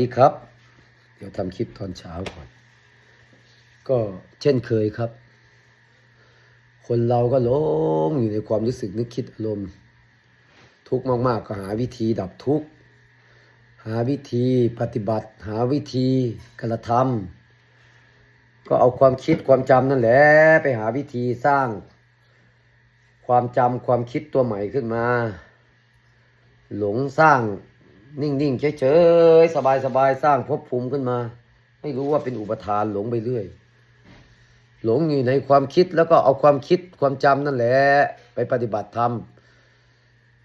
ดีครับ เดี๋ยวทำคลิปตอนเช้าก่อน ก็เช่นเคยครับ คนเราก็หลงอยู่ในความรู้สึกนึกคิดอารมณ์ ทุกข์มากๆก็หาวิธีดับทุกข์ หาวิธีปฏิบัติ หาวิธีกระทำก็เอาความคิดความจำนั่นแหละไปหาวิธีสร้าง ความจำความคิดตัวใหม่ขึ้นมา หลงสร้าง นิ่งๆเฉยๆสบายๆสร้างภพภูมิขึ้นมา ไม่รู้ว่าเป็นอุปทานหลงไปเรื่อย หลงอยู่ในความคิดแล้วก็เอาความคิดความจำนั่นแหละไปปฏิบัติธรรม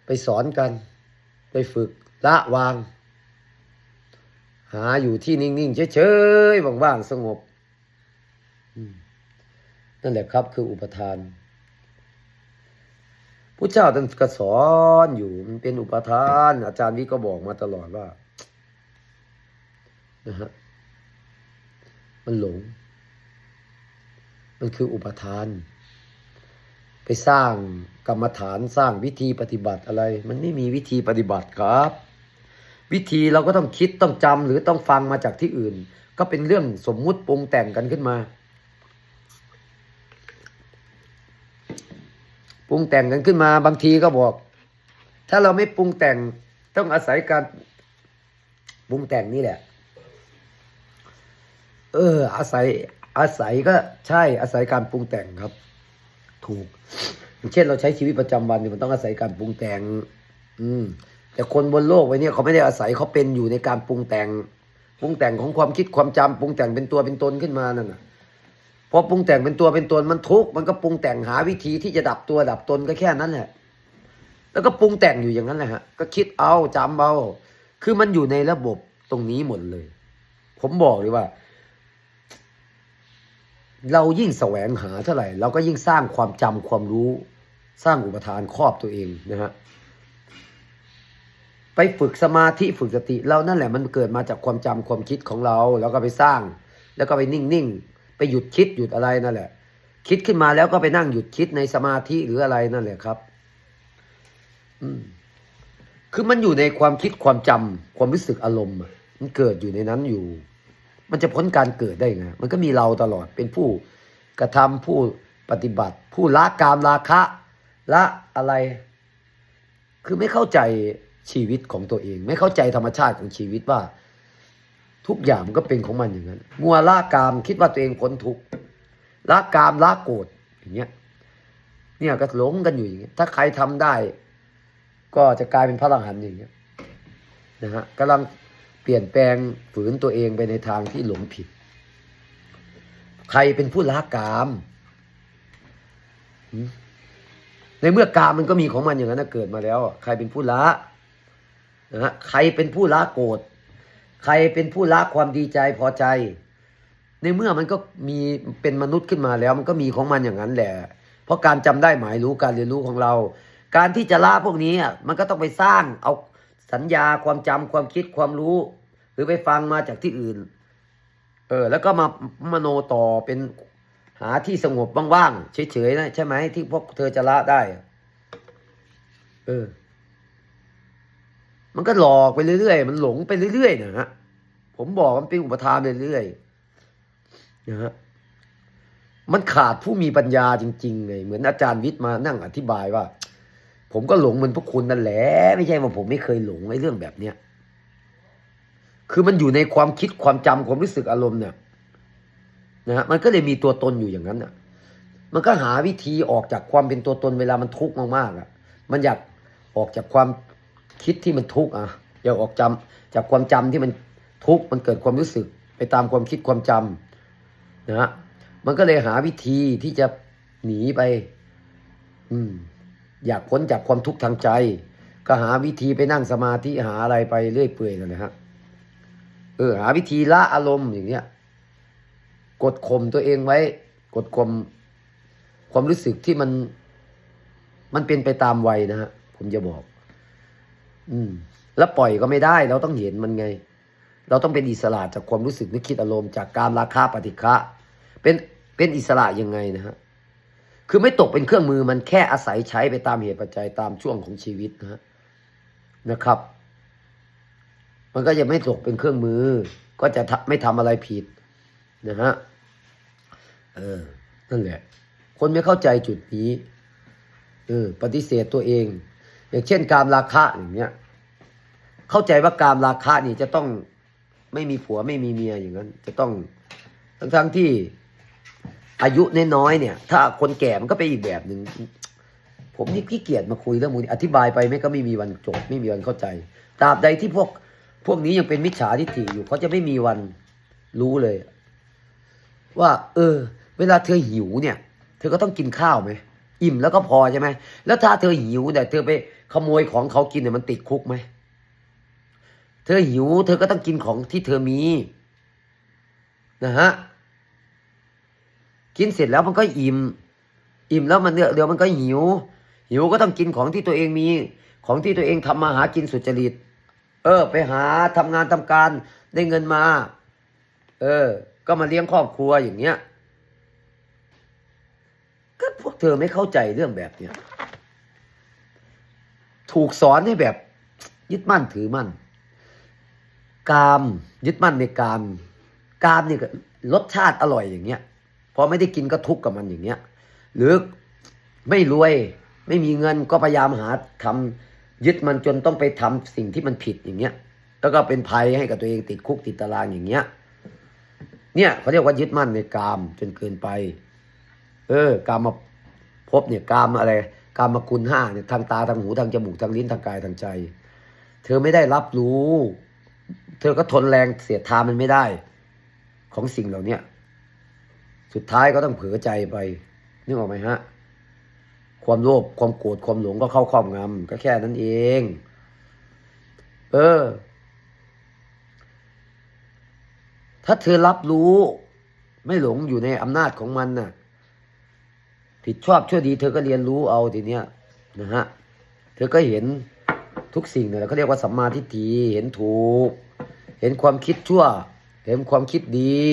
ไปสอนกัน ไปฝึกละวาง หาอยู่ที่นิ่งๆเฉยๆว่างๆสงบนั่นแหละครับคืออุปทาน พระเจ้าท่านก็สอนอยู่มันเป็นอุปทาน อาจารย์วิก็บอกมาตลอดว่านะฮะมันหลง มันคืออุปทาน ไปสร้างกรรมฐานสร้างวิธีปฏิบัติอะไร มันไม่มีวิธีปฏิบัติครับ วิธีเราก็ต้องคิดต้องจำหรือต้องฟังมาจากที่อื่น ก็เป็นเรื่องสมมุติปรุงแต่งกันขึ้นมา ปรุงแต่งกันขึ้นมาบางทีก็บอก ถ้าเราไม่ปรุงแต่งต้องอาศัยการปรุงแต่งนี่แหละ เออ อาศัย อาศัยก็ใช่อาศัยการปรุงแต่งครับ ถูกเช่นเราใช้ชีวิตประจำวันเนี่ยมันต้องอาศัยการปรุงแต่ง อืม แต่คนบนโลกไว้เนี่ยเขาไม่ได้อาศัยเขาเป็นอยู่ในการปรุงแต่ง ปรุงแต่งของความคิดความจำปรุงแต่งเป็นตัวเป็นตนขึ้นมานั่นน่ะ พอปรุงแต่งเป็นตัวเป็นตนมันทุกข์มันก็ปรุงแต่งหาวิธีที่จะดับตัวดับตนก็แค่นั้นแหละ แล้วก็ปรุงแต่งอยู่อย่างนั้นแหละฮะก็คิดเอาจำเอาคือมันอยู่ในระบบตรงนี้หมดเลย ผมบอกเลยว่า เรายิ่งแสวงหาเท่าไหร่ เราก็ยิ่งสร้างความจำความรู้ สร้างอุปทานครอบตัวเองนะฮะไปฝึกสมาธิฝึกสติเรานั่นแหละมันเกิดมาจากความจำความคิดของเรา แล้วก็ไปสร้าง แล้วก็ไปนิ่งๆ ไปหยุดคิดหยุดอะไรนั่นแหละ คิดขึ้นมาแล้วก็ไปนั่งหยุดคิดในสมาธิหรืออะไรนั่นแหละครับ อืมคือมันอยู่ในความคิดความจำความรู้สึกอารมณ์มันเกิดอยู่ในนั้นอยู่ มันจะพ้นการเกิดได้ไงมันก็มีเราตลอดเป็นผู้กระทำผู้ปฏิบัติ ผู้ละกามราคะละอะไร คือไม่เข้าใจชีวิตของตัวเอง ไม่เข้าใจธรรมชาติของชีวิตว่า ทุกอย่างมันก็เป็นของมันอย่างนั้นมัวละกามคิดว่าตัวเองพ้นทุกละกามละโกรธอย่างเงี้ยเนี่ยก็หลงกันอยู่อย่างเงี้ยถ้าใครทำได้ ก็จะกลายเป็นพระอรหันต์อย่างเงี้ยนะฮะกำลังเปลี่ยนแปลงฝืนตัวเองไปในทางที่หลงผิด ใครเป็นผู้ละกาม ในเมื่อกามมันก็มีของมันอย่างนั้นเกิดมาแล้ว ใครเป็นผู้ละนะฮะใครเป็นผู้ละโกรธ ใครเป็นผู้ละความดีใจพอใจ ในเมื่อมันก็มีเป็นมนุษย์ขึ้นมาแล้ว มันก็มีของมันอย่างนั้นแหละ เพราะการจำได้หมายรู้การเรียนรู้ของเรา การที่จะละพวกนี้มันก็ต้องไปสร้างเอาสัญญาความจำความคิดความรู้ หรือไปฟังมาจากที่อื่น เออ แล้วก็มามโนต่อเป็นหาที่สงบว่างๆเฉยๆนะใช่ไหมที่พวกเธอจะละได้ เออ มันก็หลอกไปเรื่อยๆ มันหลงไปเรื่อยๆนะฮะ ผมบอกมันเป็นอุปทานไปเรื่อยๆนะฮะ มันขาดผู้มีปัญญาจริงๆเลยเหมือนอาจารย์วิทย์มานั่งอธิบายว่า ผมก็หลงเหมือนพวกคุณนั่นแหละ ไม่ใช่ว่าผมไม่เคยหลงในเรื่องแบบเนี้ย คือมันอยู่ในความคิดความจำความรู้สึกอารมณ์เนี่ยนะฮะ มันก็เลยมีตัวตนอยู่อย่างนั้นอะ มันก็หาวิธีออกจากความเป็นตัวตนเวลามันทุกข์มากๆอะ มันอยากออกจากความ คิดที่มันทุกข์อะอยากออกจำจากความจำที่มันทุกข์มันเกิดความรู้สึกไปตามความคิดความจำนะฮะมันก็เลยหาวิธีที่จะหนีไป อืม อยากพ้นจากความทุกข์ทางใจ ก็หาวิธีไปนั่งสมาธิหาอะไรไปเรื่อยเปื่อยนั่นแหละฮะเออหาวิธีละอารมณ์อย่างเงี้ย กดข่มตัวเองไว้ กดข่มความรู้สึกที่มัน มันเป็นไปตามวัยนะฮะผมจะบอก อืม แล้วปล่อยก็ไม่ได้ เราต้องเห็นมันไง เราต้องเป็นอิสระจากความรู้สึกนึกคิดอารมณ์จากการราคาปฏิฆะเป็นเป็นอิสระยังไงนะฮะคือไม่ตกเป็นเครื่องมือมันแค่อาศัยใช้ไปตามเหตุปัจจัยตามช่วงของชีวิตนะนะครับ มันก็จะไม่ตกเป็นเครื่องมือ ก็จะไม่ทำอะไรผิดนะฮะเออนั่นแหละ คนไม่เข้าใจจุดนี้เออปฏิเสธตัวเอง อย่างเช่นการราคะอย่างเงี้ย เข้าใจว่าการราคะนี่จะต้องไม่มีผัวไม่มีเมียอย่างนั้น จะต้องทั้งทั้งที่อายุน้อยๆเนี่ย ถ้าคนแก่มันก็เป็นอีกแบบหนึ่งผมนี่ขี้เกียจมาคุยเรื่องมูลอธิบายไปไม่ก็ไม่มีวันจบไม่มีวันเข้าใจตราบใดที่พวกพวกนี้ยังเป็นมิจฉาทิฏฐิอยู่เขาจะไม่มีวันรู้เลย ว่า เออ เวลาเธอหิวเนี่ย เธอก็ต้องกินข้าวไหม อิ่มแล้วก็พอใช่ไหมแล้วถ้าเธอหิวเนี่เธอไปขโมยของเขากินเนี่ยมันติดคุกไหมเธอหิว เธอก็ต้องกินของที่เธอมีนะฮะกินเสร็จแล้วมันก็อิ่มอิ่มแล้วมันเดี๋ยวมันก็หิว หิวก็ต้องกินของที่ตัวเองมี ของที่ตัวเองทำมาหากินสุจริต เออ ไปหาทำงานทำการได้เงินมา เออ ก็มาเลี้ยงครอบครัวอย่างเงี้ย พวกเธอไม่เข้าใจเรื่องแบบเนี้ยถูกสอนให้แบบยึดมั่นถือมั่น กาม ยึดมั่นในกาม กามเนี่ยก็รสชาติอร่อยอย่างเงี้ย พอไม่ได้กินก็ทุกข์กับมันอย่างเงี้ย หรือไม่รวยไม่มีเงินก็พยายามหาทำยึดมันจนต้องไปทำสิ่งที่มันผิดอย่างเงี้ย แล้วก็เป็นภัยให้กับตัวเองติดคุกติดตารางอย่างเงี้ย เนี่ยเขาเรียกว่ายึดมั่นในกามจนเกินไป เออกามมาพบเนี่ยกามอะไรกามมาคุณห้าเนี่ยทางตาทางหูทางจมูกทางลิ้นทางกายทางใจ เธอไม่ได้รับรู้ เธอก็ทนแรงเสียดทานมันไม่ได้ ของสิ่งเหล่าเนี้ยสุดท้ายก็ต้องเผลอใจไปนึกออกไหมฮะ ความโลภความโกรธความหลงก็เข้าครอบงำก็แค่นั้นเอง เออ ถ้าเธอรับรู้ ไม่หลงอยู่ในอำนาจของมันน่ะ ผิดชอบชั่วดี เธอก็เรียนรู้เอาทีเนี้ยนะฮะเธอก็เห็นทุกสิ่งเนี่ยเขาเรียกว่าสัมมาทิฏฐิเห็นถูก เห็นความคิดชั่ว เห็นความคิดดี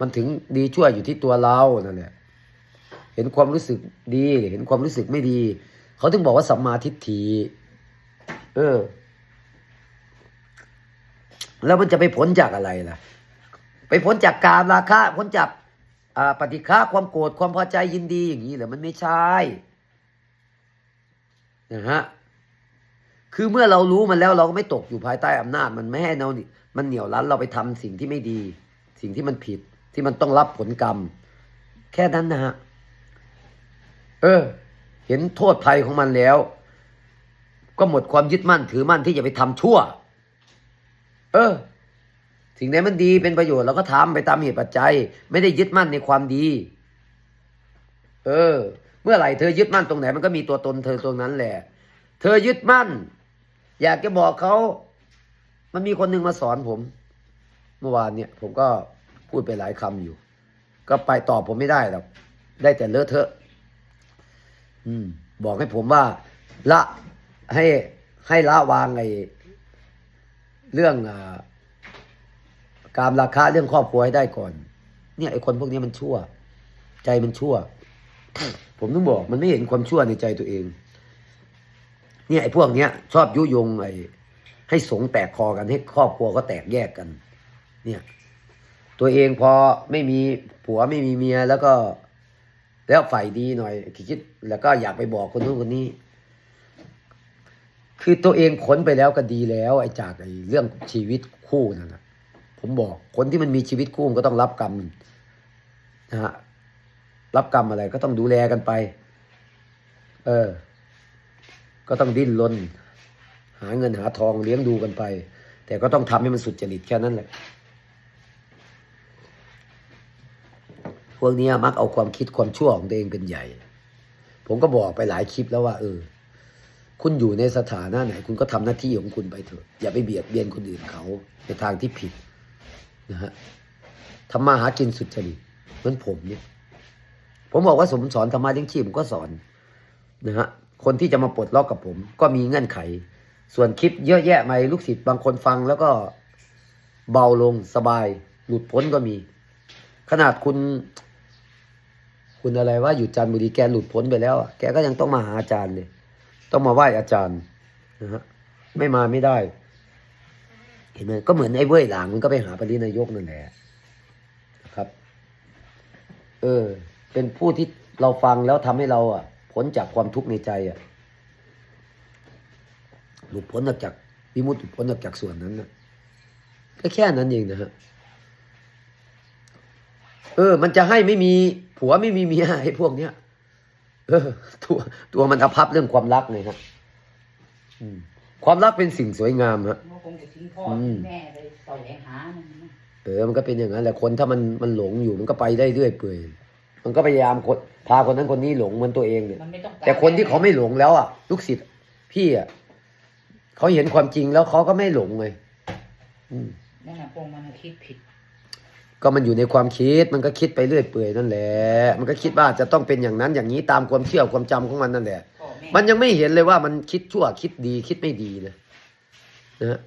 มันถึงดีชั่วอยู่ที่ตัวเรานั่นแหละเห็นความรู้สึกดี เห็นความรู้สึกไม่ดี เขาถึงบอกว่าสัมมาทิฏฐิเออ แล้วมันจะไปพ้นจากอะไรล่ะ ไปพ้นจากกามราคะพ้นจาก ปฏิฆาความโกรธความพอใจยินดีอย่างนี้เหรอมันไม่ใช่นะฮะคือเมื่อเรารู้มันแล้วเราก็ไม่ตกอยู่ภายใต้อำนาจ มันไม่ให้เรามันเหนี่ยวรั้นเราไปทำสิ่งที่ไม่ดี สิ่งที่มันผิดที่มันต้องรับผลกรรม แค่นั้นนะฮะเออ เห็นโทษภัยของมันแล้ว ก็หมดความยึดมั่นถือมั่นที่จะไปทำชั่ว เออ สิ่งไหนมันดีเป็นประโยชน์เราก็ทำไปตามเหตุปัจจัย ไม่ได้ยึดมั่นในความดี เออ เมื่อไหร่เธอยึดมั่นตรงไหน มันก็มีตัวตนเธอตรงนั้นแหละ เธอยึดมั่น อยากจะบอกเขา มันมีคนหนึ่งมาสอนผม เมื่อวานเนี่ยผมก็พูดไปหลายคำอยู่ ก็ไปตอบผมไม่ได้หรอกได้แต่เลอะเทอะ อืม บอกให้ผมว่า ละให้ให้ละวางไอ้เรื่องอ่า การราคาเรื่องครอบครัวให้ได้ก่อน เนี่ยไอ้คนพวกนี้มันชั่ว ใจมันชั่ว ผมต้องบอกมันไม่เห็นความชั่วในใจตัวเอง เนี่ยไอ้พวกเนี้ย ชอบยุยงไอ้ให้สงแตกคอกันให้ครอบครัวก็แตกแยกกัน เนี่ย ตัวเองพอไม่มีผัวไม่มีเมียแล้วก็ แล้วฝ่ายดีหน่อยคิดแล้วก็อยากไปบอกคนนู้นคนนี้ คือตัวเองขนไปแล้วก็ดีแล้ว ไอ้จากไอ้เรื่องชีวิตคู่นั่นนะ ผมบอก คนที่มันมีชีวิตคู่มันก็ต้องรับกรรมนะฮะรับกรรมอะไรก็ต้องดูแลกันไป เออ ก็ต้องดิ้นรนหาเงินหาทองเลี้ยงดูกันไป แต่ก็ต้องทำให้มันสุดจริตแค่นั้นแหละพวกนี้มักเอาความคิดความชั่วของตัวเองเป็นใหญ่ ผมก็บอกไปหลายคลิปแล้วว่า เออ คุณอยู่ในสถานะไหน คุณก็ทำหน้าที่ของคุณไปเถอะ อย่าไปเบียดเบียนคนอื่นเขาในทางที่ผิด นะฮะทำมาหากินสุดจริตเหมือนผมเนี่ย ผมบอกว่าสมสอนธรรมะเลี้ยงชีพผมก็สอนนะฮะคนที่จะมาปลดล็อกกับผม ก็มีเงื่อนไข ส่วนคลิปเยอะแยะมาลูกศิษย์บางคนฟังแล้วก็เบาลงสบาย หลุดพ้นก็มี ขนาดคุณ คุณอะไรว่าอยู่จันบุรีแกหลุดพ้นไปแล้วอะแกก็ยังต้องมาหาอาจารย์เลย ต้องมาไหว้อาจารย์นะฮะไม่มาไม่ได้ เห็นไหมก็เหมือนไอ้เว้ยหลางมันก็ไปหาปรินายกนั่นแหละนะครับ เออ เป็นผู้ที่เราฟังแล้วทำให้เราอะพ้นจากความทุกข์ในใจอะหลุดพ้นออกจากวิมุตติหลุดพ้นออกจากส่วนนั้นนะก็แค่นั้นเองนะฮะเออ มันจะให้ไม่มีผัวไม่มีเมียไอ้พวกเนี้ยเออ ตัวตัวมันอภัพเรื่องความรักเลยครับความรักเป็นสิ่งสวยงามฮะ พ่ออืมทิ้งแม่ไปต่อยหามันนะเออมันก็เป็นอย่างนั้นแหละคนถ้ามันมันหลงอยู่มันก็ไปได้เรื่อยเปื่อยมันก็พยายามคนพาคนนั้นคนนี้หลงเหมือนตัวเองเนี่ยมันไม่ต้องการแต่คนที่เขาไม่หลงแล้วอะลูกศิษย์พี่อะเขาเห็นความจริงแล้วเขาก็ไม่หลงเลยอืมนั่นน่ะพวกมันคิดผิดก็มันอยู่ในความคิดมันก็คิดไปเรื่อยเปื่อยนั่นแหละมันก็คิดว่าจะต้องเป็นอย่างนั้นอย่างนี้ตามความเชื่อความจำของมันนั่นแหละ พ่อแม่ มันยังไม่เห็นเลยว่ามันคิดชั่วคิดดีคิดไม่ดีนะนะฮะ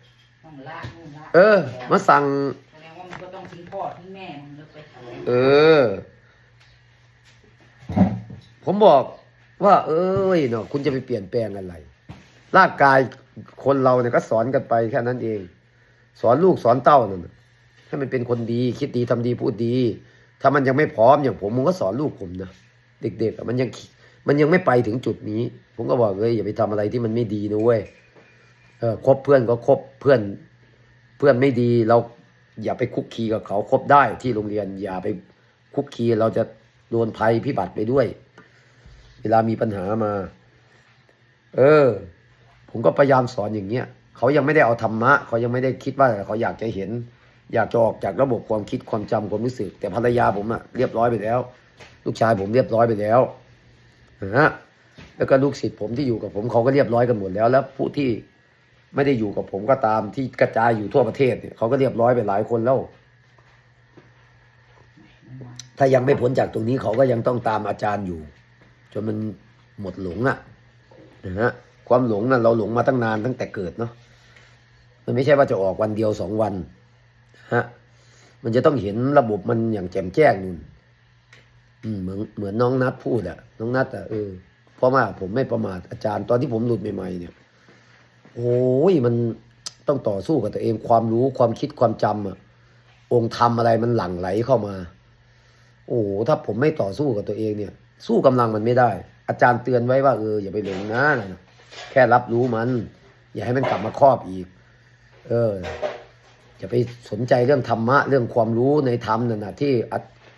ต้องละนู่นละเออ มาสั่ง แสดงว่ามันก็ต้องทิ้งพ่อทิ้งแม่มันแล้วไปทำเออ ผมบอกว่า เอ้ยเนาะคุณจะไปเปลี่ยนแปลงอะไร ร่างกายคนเราเนี่ยก็สอนกันไปแค่นั้นเอง สอนลูกสอนเต้านั่นน่ะให้มันเป็นคนดี คิดดีทำดีพูดดี ถ้ามันยังไม่พร้อมอย่างผมผมก็สอนลูกผมนะเด็กๆอะมันยังมันยังไม่ไปถึงจุดนี้ ผมก็บอกเลยอย่าไปทำอะไรที่มันไม่ดีนะเว้ย เออคบเพื่อนก็คบเพื่อนเพื่อนไม่ดีเราอย่าไปคุกคีกับเขาคบได้ที่โรงเรียน อย่าไปคุกคีเราจะโดนภัยพิบัติไปด้วย เวลามีปัญหามา เออ ผมก็พยายามสอนอย่างเงี้ยเขายังไม่ได้เอาธรรมะ เขายังไม่ได้คิดว่าเขาอยากจะเห็น อยากจะออกจากระบบความคิดความจำความรู้สึก แต่ภรรยาผมอะเรียบร้อยไปแล้ว ลูกชายผมเรียบร้อยไปแล้วนะแล้วก็ลูกศิษย์ผมที่อยู่กับผมเขาก็เรียบร้อยกันหมดแล้ว แล้วผู้ที่ ไม่ได้อยู่กับผมก็ตามที่กระจายอยู่ทั่วประเทศเนี่ยเขาก็เรียบร้อยไปหลายคนแล้ว ถ้ายังไม่พ้นจากตรงนี้เขาก็ยังต้องตามอาจารย์อยู่ จนมันหมดหลงอะนะฮะความหลงน่ะเราหลงมาตั้งนานตั้งแต่เกิดเนาะมันไม่ใช่ว่าจะออกวันเดียวสองวันฮะมันจะต้องเห็นระบบมันอย่างแจ่มแจ้งนู่นเหมือนเหมือนน้องนัดพูดอะน้องนัดอะเออเพราะว่าผมไม่ประมาทอาจารย์ตอนที่ผมหลุดใหม่ๆเนี่ย โอ้ยมันต้องต่อสู้กับตัวเองความรู้ความคิดความจำอะองค์ธรรมอะไรมันหลั่งไหลเข้ามา โอ้ถ้าผมไม่ต่อสู้กับตัวเองเนี่ย สู้กำลังมันไม่ได้ อาจารย์เตือนไว้ว่าเอออย่าไปหลงนะแค่รับรู้มัน อย่าให้มันกลับมาครอบอีก เอออย่าไปสนใจเรื่องธรรมะ เรื่องความรู้ในธรรมนั่นนะที่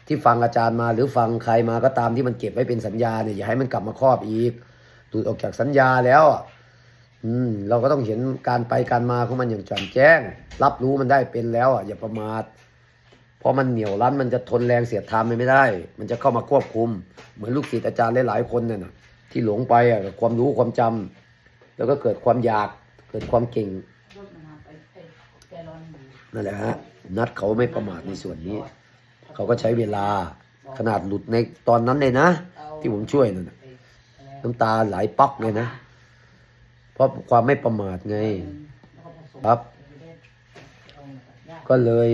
ที่ฟังอาจารย์มาหรือฟังใครมาก็ตามที่มันเก็บไว้เป็นสัญญาเนี่ยอย่าให้มันกลับมาครอบอีกหลุดออกจากสัญญาแล้ว อืมเราก็ต้องเห็นการไปการมาของมันอย่างแจ่มแจ้ง รับรู้มันได้เป็นแล้วอะอย่าประมาทเพราะมันเหนียวรั้นมันจะทนแรงเสียดทานไม่ได้ มันจะเข้ามาควบคุม เหมือนลูกศิษย์อาจารย์หลายๆคนเนี่ยนะที่หลงไปอะความรู้ความจำแล้วก็เกิดความอยากเกิดความเก่งนั่นแหละฮะนัดเขาไม่ประมาทในส่วนนี้ เขาก็ใช้เวลาขนาดหลุดในตอนนั้นเลยนะ ที่ผมช่วยนั่นน่ะไปอะไรน้ำตาไหลปักเลยนะ เพราะความไม่ประมาทไงแล้วก็ผสมครับเอายากก็เลย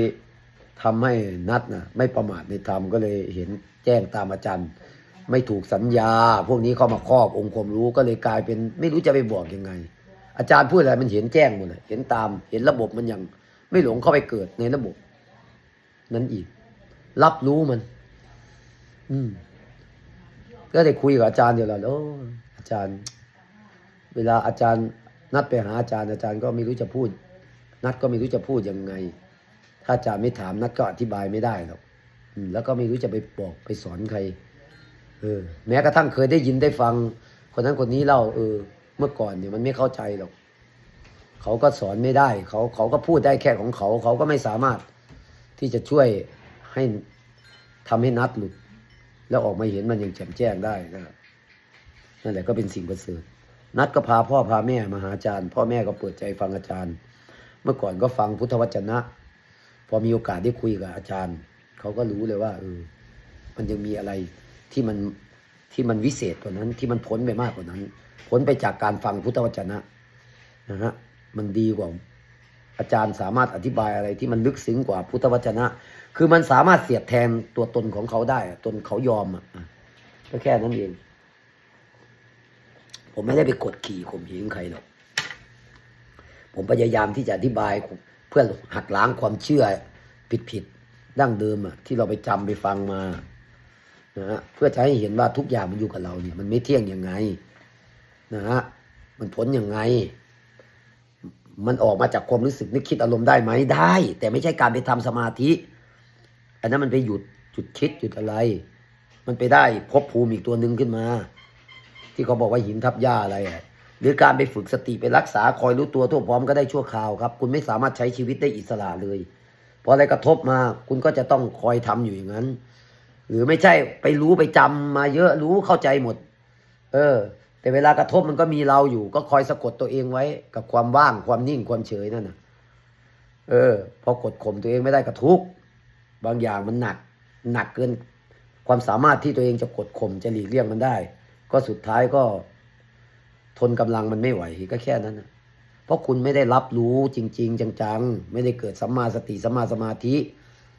ทำให้นัดนะไม่ประมาทในธรรมก็เลยเห็นแจ้งตามอาจารย์ ไม่ถูกสัญญา พวกนี้เข้ามาครอบองค์ความรู้ก็เลยกลายเป็น ไม่รู้จะไปบอกยังไง อาจารย์พูดอะไรมันเห็นแจ้งหมดเลยเห็นตามเห็นระบบมันยังไม่หลงเข้าไปเกิดในระบบ นั้นอีก รับรู้มัน อืมก็ได้คุยกับอาจารย์เดียวแล้วโอ้อาจารย์ เวลาอาจารย์นัดไปหาอาจารย์อาจารย์ก็ไม่รู้จะพูด นัดก็ไม่รู้จะพูดยังไง ถ้าอาจารย์ไม่ถามนัดก็อธิบายไม่ได้หรอกแล้วก็ไม่รู้จะไปบอกไปสอนใครเออแม้กระทั่งเคยได้ยินได้ฟัง คนนั้นคนนี้เล่าเออ เมื่อก่อนเนี่ยมันไม่เข้าใจหรอกเขาก็สอนไม่ได้ เขาเขาก็พูดได้แค่ของเขา เขาก็ไม่สามารถที่จะช่วยให้ทำให้นัดหลุด แล้วออกมาเห็นมันอย่างแจ่มแจ้งได้นะครับนั่นแหละก็เป็นสิ่งประเสริฐ นัดก็พาพ่อพาแม่มาหาอาจารย์ พ่อแม่ก็เปิดใจฟังอาจารย์ เมื่อก่อนก็ฟังพุทธวจนะ พอมีโอกาสได้คุยกับอาจารย์ เขาก็รู้เลยว่าเออมันยังมีอะไรที่มันที่มันวิเศษกว่านั้นที่มันพ้นไปมากกว่านั้น พ้นไปจากการฟังพุทธวจนะนะฮะมันดีกว่าอาจารย์สามารถอธิบายอะไรที่มันลึกซึ้งกว่าพุทธวจนะ คือมันสามารถเสียดแทนตัวตนของเขาได้ตนเขายอมอะอะก็แค่นั้นเอง ผมไม่ได้ไปกดขี่ข่มเหงใครหรอก ผมพยายามที่จะอธิบายเพื่อหักล้างความเชื่อผิดๆดั้งเดิมอะที่เราไปจำไปฟังมานะฮะเพื่อจะให้เห็นว่าทุกอย่างมันอยู่กับเราเนี่ย มันไม่เที่ยงยังไงนะฮะมันผลยังไง มันออกมาจากความรู้สึกนึกคิดอารมณ์ได้ไหมได้ แต่ไม่ใช่การไปทำสมาธิ อันนั้นมันไปหยุดหยุดคิดหยุดอะไร มันไปได้พบภูมิอีกตัวหนึ่งขึ้นมา ที่เขาบอกว่าหินทับหญ้าอะไรหรือการไปฝึกสติไปรักษาคอยรู้ตัวทั่วพร้อมก็ได้ชั่วคราวครับ คุณไม่สามารถใช้ชีวิตได้อิสระเลยพออะไรกระทบมาคุณก็จะต้องคอยทำอยู่อย่างนั้น หรือไม่ใช่ไปรู้ไปจำมาเยอะรู้เข้าใจหมด เออ แต่เวลากระทบมันก็มีเราอยู่ ก็คอยสะกดตัวเองไว้ กับความว่างความนิ่งความเฉยนั่นนะเออ พอกดข่มตัวเองไม่ได้กระทุกข์บางอย่างมันหนัก หนักเกิน ความสามารถที่ตัวเองจะกดข่มจะหลีกเลี่ยงมันได้ ก็สุดท้ายก็ทนกำลังมันไม่ไหวก็แค่นั้นนะเพราะคุณไม่ได้รับรู้จริง ๆ จังๆ ไม่ได้เกิดสัมมาสติสัมมาสมาธิ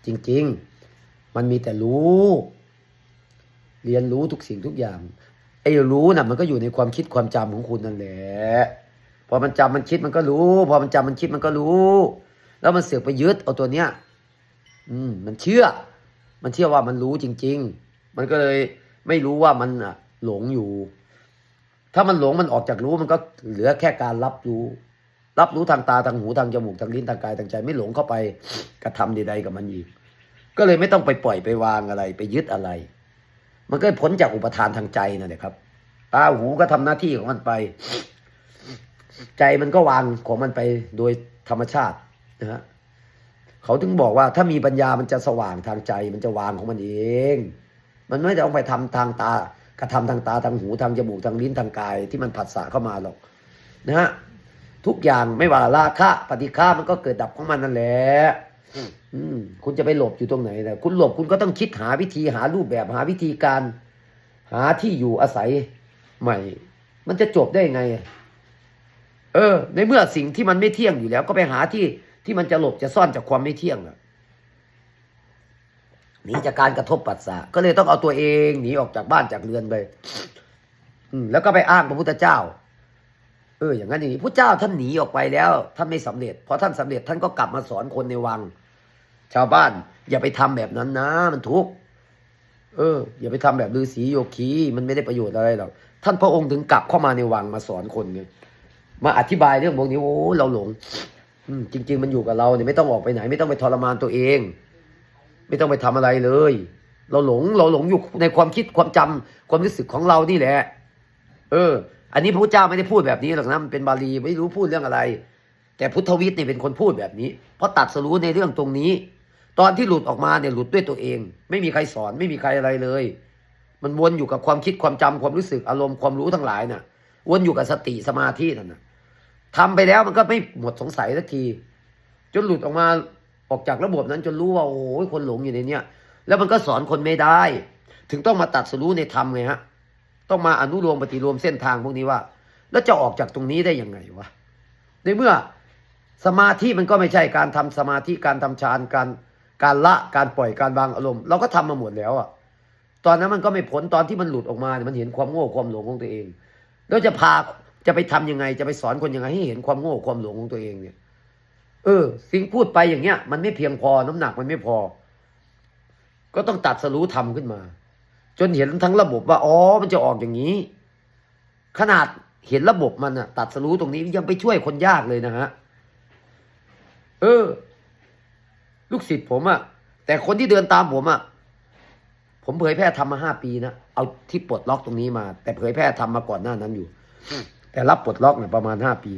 จริง ๆ มันมีแต่รู้ เรียนรู้ทุกสิ่งทุกอย่างไอ้รู้น่ะมันก็อยู่ในความคิดความจำของคุณนั่นแหละพอมันจำมันคิดมันก็รู้ พอมันจำมันคิดมันก็รู้ แล้วมันเสือกไปยึดเอาตัวเนี้ย อืม มันเชื่อ มันเชื่อว่ามันรู้จริง ๆ มันก็เลยไม่รู้ว่ามันอะ หลงอยู่ ถ้ามันหลงมันออกจากรู้มันก็เหลือแค่การรับรู้ รับรู้ทางตาทางหูทางจมูกทางลิ้นทางกายทางใจ ไม่หลงเข้าไปกระทำใดๆกับมันอีก ก็เลยไม่ต้องไปปล่อยไปวางอะไร ไปยึดอะไร มันก็พ้นจากอุปทานทางใจนั่นแหละครับตาหูก็ทำหน้าที่ของมันไป ใจมันก็วางของมันไปโดยธรรมชาตินะฮะเขาถึงบอกว่าถ้ามีปัญญามันจะสว่างทางใจ มันจะวางของมันเอง มันไม่ต้องไปทำทางตา กระทำทางตาทางหูทางจมูกทางลิ้นทางกายที่มันผัสสะเข้ามาหรอกนะฮะทุกอย่างไม่ว่าราคะปฏิฆามันก็เกิดดับของมันนั่นแหละอืมคุณจะไปหลบอยู่ตรงไหนนะคุณหลบคุณก็ต้องคิดหาวิธีหารูปแบบหาวิธีการ หาที่อยู่อาศัยใหม่ มันจะจบได้ไง เออ ในเมื่อสิ่งที่มันไม่เที่ยงอยู่แล้ว ก็ไปหาที่ที่มันจะหลบจะซ่อนจากความไม่เที่ยงอะ หนีจากการกระทบปัสสะก็เลยต้องเอาตัวเองหนีออกจากบ้านจากเรือนไปอืมแล้วก็ไปอ้างพระพุทธเจ้า เออ อย่างนั้นอย่างนี้พระเจ้าท่านหนีออกไปแล้ว ท่านไม่สำเร็จพอท่านสำเร็จท่านก็กลับมาสอนคนในวัง ชาวบ้าน อย่าไปทำแบบนั้นนะ มันทุกข์เออ อย่าไปทำแบบฤาษีโยคีมันไม่ได้ประโยชน์อะไรหรอกท่านพระองค์ถึงกลับเข้ามาในวังมาสอนคนไงมาอธิบายเรื่องพวกนี้โอ้เราหลง อืมจริง ๆ มันอยู่กับเราเนี่ยไม่ต้องออกไปไหน ไม่ต้องไปทรมานตัวเอง ไม่ต้องไปทำอะไรเลย เราหลงเราหลงอยู่ในความคิดความจำความรู้สึกของเรานี่แหละ เออ อันนี้พระพุทธเจ้าไม่ได้พูดแบบนี้หรอกนะมันเป็นบาลีไม่รู้พูดเรื่องอะไร แต่พุทธวิทย์เนี่ยเป็นคนพูดแบบนี้ เพราะตัดสรู้ในเรื่องตรงนี้ ตอนที่หลุดออกมาเนี่ยหลุดด้วยตัวเอง ไม่มีใครสอนไม่มีใครอะไรเลย มันวนอยู่กับความคิดความจำความรู้สึกอารมณ์ความรู้ทั้งหลายน่ะ วนอยู่กับสติสมาธินั่นน่ะทำไปแล้วมันก็ไม่หมดสงสัยสักที จนหลุดออกมา ออกจากระบบนั้นจนรู้ว่าโอ้ยคนหลงอยู่ในเนี้ยแล้วมันก็สอนคนไม่ได้ ถึงต้องมาตัดสรู้ในธรรมไงฮะ ต้องมาอนุโลมปฏิโลมเส้นทางพวกนี้ว่า แล้วจะออกจากตรงนี้ได้ยังไงวะในเมื่อสมาธิมันก็ไม่ใช่การทำสมาธิการทำฌานการการละการปล่อยการวางอารมณ์ เราก็ทำมาหมดแล้วอะตอนนั้นมันก็ไม่ผลตอนที่มันหลุดออกมาเนี่ยมันเห็นความโง่ความหลงของตัวเอง แล้วจะพาจะไปทำยังไง จะไปสอนคนยังไงให้เห็นความโง่ความหลงของตัวเองเนี่ย เออ สิ่งพูดไปอย่างเงี้ย มันไม่เพียงพอน้ำหนักมันไม่พอ ก็ต้องตัดสรู้ธรรมขึ้นมา จนเห็นทั้งระบบว่าอ๋อมันจะออกอย่างนี้ ขนาดเห็นระบบมันอะตัดสรู้ตรงนี้ยังไปช่วยคนยากเลยนะฮะเออ ลูกศิษย์ผมอะแต่คนที่เดินตามผมอะผมเผยแพร่ทำมาห้าปีนะเอาที่ปลดล็อกตรงนี้มา แต่เผยแพร่ทำมาก่อนหน้านั้นอยู่ แต่รับปลดล็อกเนี่ยประมาณห้าปี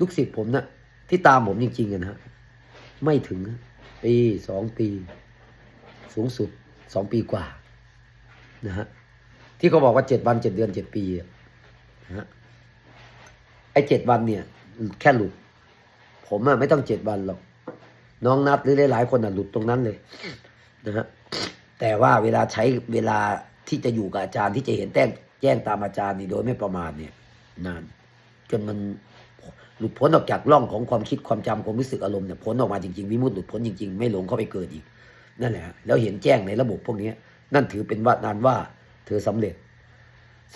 ลูกศิษย์ผมนะที่ตามผมจริงๆอะนะฮะไม่ถึงปีสองปี สูงสุดสองปีกว่านะฮะที่เขาบอกว่าเจ็ดวันเจ็ดเดือนเจ็ดปีนะฮะไอ้เจ็ดวันเนี่ย แค่หลุด ผมอะไม่ต้องเจ็ดวันหรอก น้องนัดหรือหลายๆคนอะหลุดตรงนั้นเลยนะฮะแต่ว่าเวลาใช้เวลาที่จะอยู่กับอาจารย์ที่จะเห็นแจ้งแจ้งตามอาจารย์นี่โดยไม่ประมาทเนี่ย นาน จนมัน หลุดพ้นออกจากร่องของความคิดความจำความรู้สึกอารมณ์เนี่ยพ้นออกมาจริงๆวิมุตติหลุดพ้นจริงๆ ไม่หลงเข้าไปเกิดอีก นั่นแหละฮะแล้วเห็นแจ้งในระบบพวกนี้นั่นถือเป็นว่านานว่า เธอสำเร็จ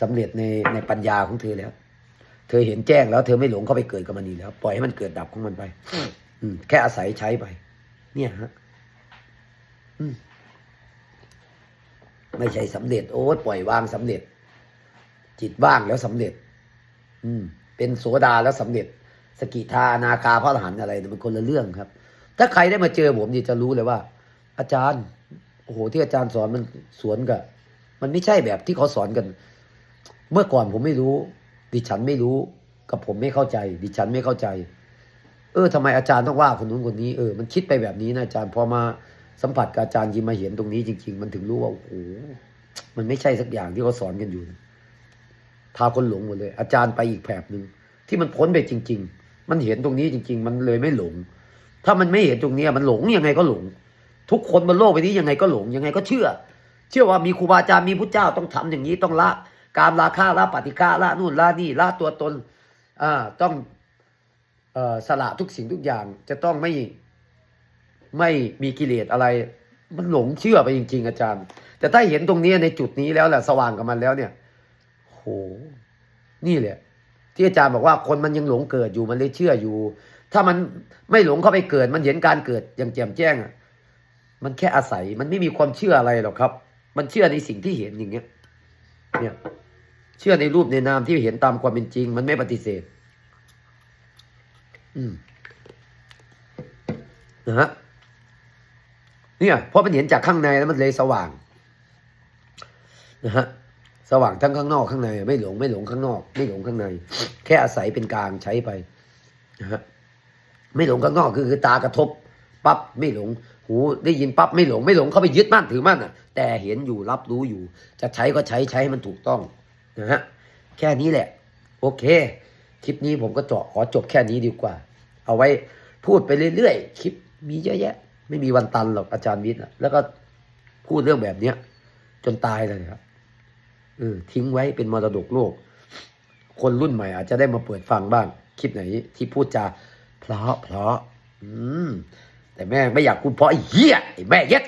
สำเร็จในในปัญญาของเธอแล้ว เธอเห็นแจ้งแล้วเธอไม่หลงเข้าไปเกิดกับมันอีกแล้ว ปล่อยให้มันเกิดดับของมันไป อืมแค่อาศัยใช้ไป เนี่ยฮะอืมไม่ใช่สำเร็จโอ้ปล่อยวางสำเร็จ จิตว่างแล้วสำเร็จ อืม เป็นโสดาแล้วสำเร็จ สกิทานาคาพระอรหันต์อะไรมันคนละเรื่องครับ ถ้าใครได้มาเจอผมนี่จะรู้เลยว่า อาจารย์โอ้โหที่อาจารย์สอนมันสวนกับมันไม่ใช่แบบที่เขาสอนกัน เมื่อก่อนผมไม่รู้ ดิฉันไม่รู้ กับผมไม่เข้าใจ ดิฉันไม่เข้าใจ เออทำไมอาจารย์ต้องว่าคนนู้นคนนี้เออมันคิดไปแบบนี้นะอาจารย์พอมาสัมผัสกับอาจารย์ยิมมาเห็นตรงนี้จริง ๆ มันถึงรู้ว่าโอ้โหมันไม่ใช่สักอย่างที่เขาสอนกันอยู่นะพาคนหลงหมดเลย อาจารย์ไปอีกแบบหนึ่งที่มันพ้นไปจริง ๆ มันเห็นตรงนี้จริง ๆ มันเลยไม่หลง ถ้ามันไม่เห็นตรงนี้มันหลงยังไงก็หลง ทุกคนบนโลกใบนี้ยังไงก็หลงยังไงก็เชื่อ เชื่อว่ามีครูบาอาจารย์มีพุทธเจ้าต้องทำอย่างนี้ต้องละการละฆ่าละปฏิฆาละนู่นละนี่ละตัวตนอ่าต้องเอ่อสละทุกสิ่งทุกอย่างจะต้องไม่ไม่มีกิเลสอะไร มันหลงเชื่อไปจริง ๆ อาจารย์ แต่ถ้าเห็นตรงนี้ในจุดนี้แล้วแหละสว่างกับมันแล้วเนี่ยโหนี่แหละ ที่อาจารย์บอกว่าคนมันยังหลงเกิดอยู่มันเลยเชื่ออยู่ ถ้ามันไม่หลงเข้าไปเกิด มันเห็นการเกิดอย่างแจ่มแจ้งอะมันแค่อาศัยมันไม่มีความเชื่ออะไรหรอกครับ มันเชื่อในสิ่งที่เห็นอย่างเงี้ยเนี่ยเชื่อในรูปในนามที่เห็นตามความเป็นจริง มันไม่ปฏิเสธ อืมนะฮะเนี่ยเพราะมันเห็นจากข้างในแล้วมันเลยสว่างนะฮะ สว่างทั้งข้างนอกข้างใน ไม่หลงไม่หลงข้างนอก ไม่หลงข้างใน แค่อาศัยเป็นกลางใช้ไปนะฮะไม่หลงข้างนอกคือคือตากระทบปั๊บไม่หลง หูได้ยินปั๊บไม่หลงไม่หลงเข้าไปยึดมั่นถือมั่นอะ แต่เห็นอยู่รับรู้อยู่ จะใช้ก็ใช้ใช้ให้มันถูกต้องนะฮะแค่นี้แหละ โอเค คลิปนี้ผมก็จาะขอจบแค่นี้ดีกว่า เอาไว้พูดไปเรื่อยๆคลิปมีเยอะแยะ ไม่มีวันตันหรอกอาจารย์วิทย์แล้วก็พูดเรื่องแบบเนี้ย จนตายเลยครับ ออทิ้งไว้เป็นมรดกโลก คนรุ่นใหม่อาจจะได้มาเปิดฟังบ้าง คลิปไหนที่พูดจาเพราะเพราะ อืม แต่แม่ไม่อยากพูดเพราะไอ้เหี้ยไอ้แม่เย็ด